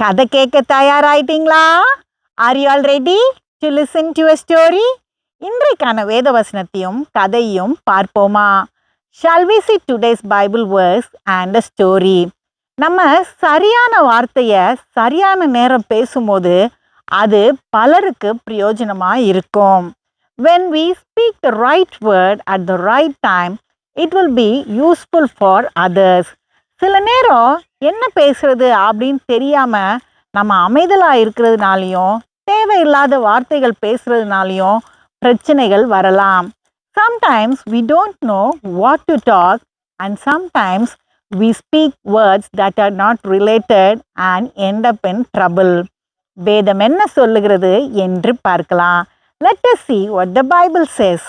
கதை கேட்க தயாராயிட்டீங்களா? Are you all ready to listen to a story இன்றைக்கான வேத வசனத்தையும் கதையும் பார்ப்போமா? Shall we see today's Bible verse and a story நம்ம சரியான வார்த்தையை சரியான நேரம் பேசும்போது அது பலருக்கு பிரயோஜனமாக இருக்கும். When we speak the right word at the right time it will be useful for others சில நேரம் என்ன பேசுறது அப்படின்னு தெரியாம நம்ம அமைதலாக இருக்கிறதுனாலையும் தேவையில்லாத வார்த்தைகள் பேசுறதுனாலையும் பிரச்சனைகள் வரலாம். Sometimes we don't know what to talk and sometimes we speak words that are not related and end up in trouble வேதம் என்ன சொல்லுகிறது என்று பார்க்கலாம். Let us see what the Bible says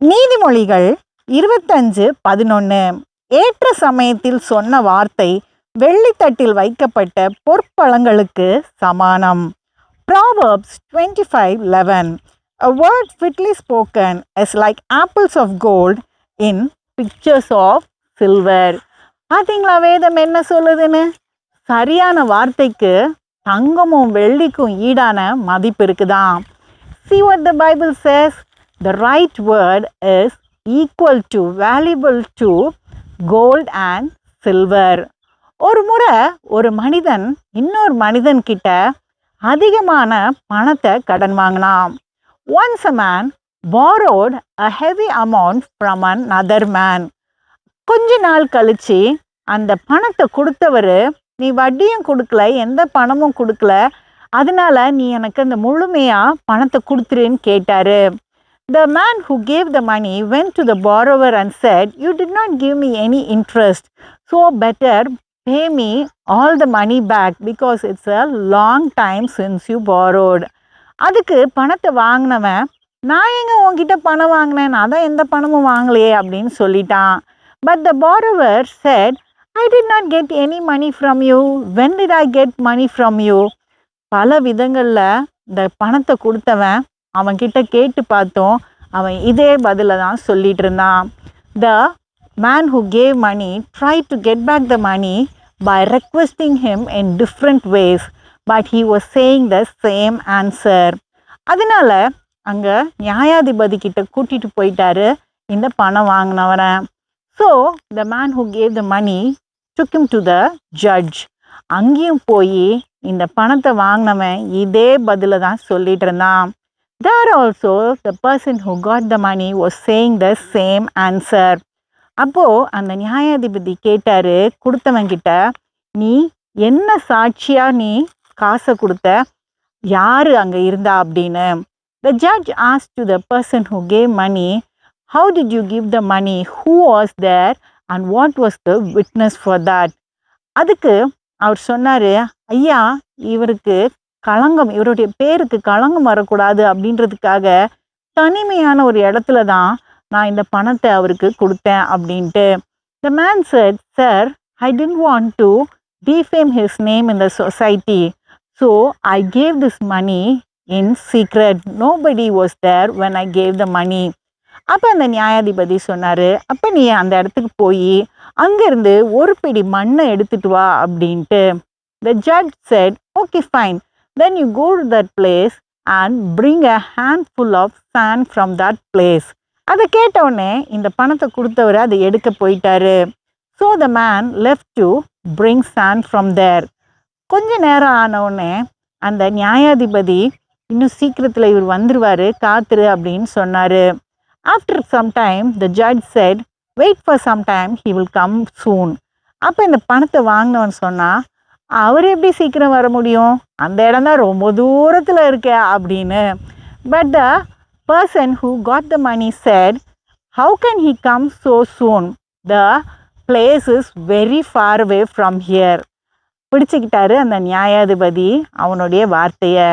நீதிமொழிகள் இருபத்தஞ்சு பதினொன்று ஏற்ற சமயத்தில் சொன்ன வார்த்தை வெள்ளித்தட்டில் வைக்கப்பட்ட பொற்பழங்களுக்கு சமானம். Proverbs twenty five eleven a word fitly spoken is like apples of gold in pictures of silver பார்த்தீங்களா வேதம் என்ன சொல்லுதுன்னு? சரியான வார்த்தைக்கு தங்கமும் வெள்ளிக்கும் ஈடான மதிப்பு இருக்குதாம். See what the Bible says the right word is equal to valuable to gold and silver ஒரு முறை ஒரு மனிதன் இன்னொரு மனிதன்கிட்ட அதிகமான பணத்தை கடன் வாங்கினான். Once a man borrowed a heavy amount from another man கொஞ்ச நாள் கழித்து அந்த பணத்தை கொடுத்தவர் நீ வட்டியும் கொடுக்கல எந்த பணமும் கொடுக்கல அதனால நீ எனக்கு அந்த முழுமையாக பணத்தை கொடுத்துருன்னு கேட்டார். The man who gave the money went to the borrower and said you did not give me any interest so better pay me all the money back because it's a long time since you borrowed. அதுக்கு பணத்தை வாங்கினவன் நான் எங்க உன்கிட்ட பணம் வாங்கினேன்? நான் தான் எந்த பணமும் வாங்கலையே அப்படின்னு சொல்லிட்டான். But the borrower said I did not get any money from you when did I get money from you பல விதங்களில் இந்த பணத்தை கொடுத்தவன் அவன்கிட்ட கேட்டு பார்த்தோம். அவன் இதே பதில தான் சொல்லிட்டு இருந்தான். The man who gave money try to get back the money by requesting him in different ways but he was saying the same answer அதனால அங்கே நியாயாதிபதி கிட்ட கூட்டிட்டு போயிட்டாரு இந்த பணம் வாங்கினவரை. So the man who gave the money took him to the judge அங்கேயும் போய் இந்த பணத்தை வாங்கினவன் இதே பதில தான் சொல்லிட்டு இருந்தான். There also the person who got the money was saying the same answer அப்போது அந்த நியாயாதிபதி கேட்டாரு கொடுத்தவன் கிட்ட நீ என்ன சாட்சியாக நீ காசை கொடுத்த? யார் அங்கே இருந்தா அப்படின்னு? The judge as to the person who gave money how did you give the money who was there and what was the witness for that அதுக்கு அவர் சொன்னார் ஐயா இவருக்கு களங்கம் இவருடைய பேருக்கு களங்கம் வரக்கூடாது அப்படின்றதுக்காக தனிமையான ஒரு இடத்துல தான் நான் இந்த பணத்தை அவருக்கு கொடுத்தேன் அப்படின்ட்டு. The man said sir I didn't want to defame his name in the society so I gave this money in secret nobody was there when I gave the money அப்போ அந்த நியாயாதிபதி சொன்னார் அப்போ நீ அந்த இடத்துக்கு போய் அங்கேருந்து ஒரு பிடி மண்ணை எடுத்துட்டு வா அப்படின்ட்டு. The judge said okay fine then you go to that place and bring a handful of sand from that place அதை கேட்டவுடனே இந்த பணத்தை கொடுத்தவர் அதை எடுக்க போயிட்டாரு. So the man left to bring sand from there கொஞ்ச நேரம் ஆனவுடனே அந்த நியாயாதிபதி இன்னும் சீக்கிரத்தில் இவர் வந்துருவாரு காத்துரு அப்படின்னு சொன்னார். After some time the judge said wait for some time he will come soon அப்போ இந்த பணத்தை வாங்கினவன் சொன்னால் அவர் எப்படி சீக்கிரம் வர முடியும்? அந்த இடம் தான் ரொம்ப தூரத்தில் இருக்க அப்படின்னு. But the person who got the money said how can he come so soon the place is very far away from here பிடிச்சிக்கிட்டாரு அந்த நியாயாதிபதி அவனுடைய வார்த்தையை.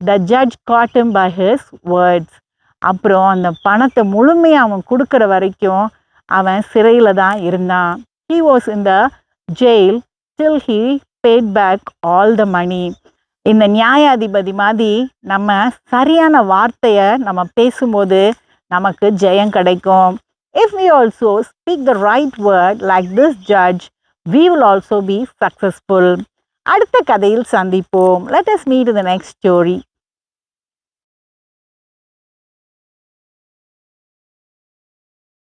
The judge caught him by his words அப்புறம் அந்த பணத்தை முழுமையாக அவன் கொடுக்குற வரைக்கும் அவன் சிறையில் தான் இருந்தான். He was in the jail till he paid back all the money இந்த நியாயாதிபதி மாதிரி நம்ம சரியான வார்த்தையை நம்ம பேசும்போது நமக்கு ஜெயம் கிடைக்கும். If we also speak the right word like this judge we will also be successful. அடுத்த கதையில் சந்திப்போம். Let us meet the next story